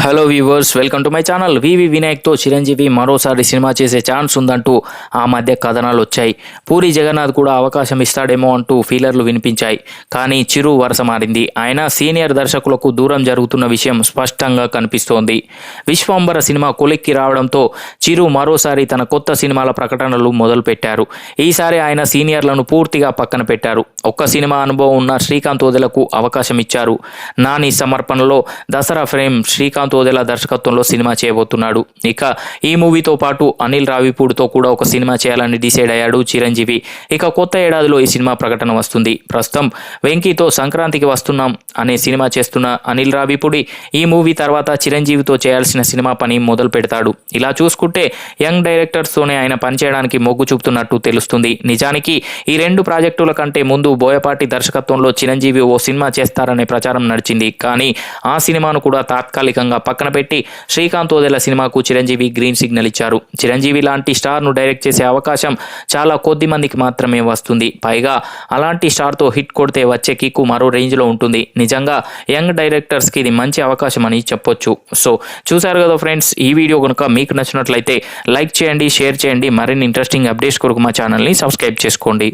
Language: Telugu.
Hello viewers welcome to my channel VV వినాయక్తో Chiranjeevi మరోసారి సినిమా చేసే ఛాన్స్ ఉందంటూ ఆ మధ్య కథనాలు వచ్చాయి. పూరి జగన్నాథ్ కూడా అవకాశం ఇస్తాడేమో అంటూ ఫీలర్లు వినిపించాయి. కానీ చిరు వరుస మారింది. ఆయన సీనియర్ దర్శకులకు దూరం జరుగుతున్న విషయం స్పష్టంగా కనిపిస్తోంది. విశ్వంబర సినిమా కొలిక్కి రావడంతో చిరు మరోసారి తన కొత్త సినిమాల ప్రకటనలు మొదలుపెట్టారు. ఈసారి ఆయన సీనియర్లను పూర్తిగా పక్కన పెట్టారు. ఒక్క సినిమా అనుభవం ఉన్న శ్రీకాంత్ వదలకు అవకాశం ఇచ్చారు. నాని సమర్పణలో దసరా ఫ్రేమ్ శ్రీకాంత్ ఓదెల దర్శకత్వంలో సినిమా చేయబోతున్నాడు? ఇక ఈ మూవీతో పాటు అనిల్ రావిపూడితో కూడా ఒక సినిమా చేయాలని డిసైడ్ అయ్యాడు చిరంజీవి. ఇక కొత్త ఏడాదిలో ఈ సినిమా ప్రకటన వస్తుంది. ప్రస్తుతం వెంకీతో సంక్రాంతికి వస్తున్నాం అనే సినిమా చేస్తున్న అనిల్ రావిపూడి ఈ మూవీ తర్వాత చిరంజీవితో చేయాల్సిన సినిమా పని మొదలు పెడతాడు. ఇలా చూసుకుంటే యంగ్ డైరెక్టర్స్తోనే ఆయన పనిచేయడానికి మొగ్గు చూపుతున్నట్టు తెలుస్తుంది. నిజానికి ఈ రెండు ప్రాజెక్టుల కంటే ముందు బోయపాటి దర్శకత్వంలో చిరంజీవి ఓ సినిమా చేస్తారనే ప్రచారం నడిచింది. కానీ ఆ సినిమాను కూడా తాత్కాలికంగా పక్కన పెట్టి శ్రీకాంత్ ఓదెల సినిమాకు చిరంజీవి గ్రీన్ సిగ్నల్ ఇచ్చారు. చిరంజీవి లాంటి స్టార్ను డైరెక్ట్ చేసే అవకాశం చాలా కొద్ది మందికి మాత్రమే వస్తుంది. పైగా అలాంటి స్టార్తో హిట్ కొడితే వచ్చే కిక్కు మరో రేంజ్లో ఉంటుంది. నిజంగా యంగ్ డైరెక్టర్స్కి ఇది మంచి అవకాశం అని చెప్పొచ్చు. సో చూసారు కదా ఫ్రెండ్స్ ఈ వీడియో కనుక మీకు నచ్చినట్లయితే లైక్ చేయండి షేర్ చేయండి. మరిన్ని ఇంట్రెస్టింగ్ అప్డేట్స్ కొరకు మా ఛానల్ని సబ్స్క్రైబ్ చేసుకోండి.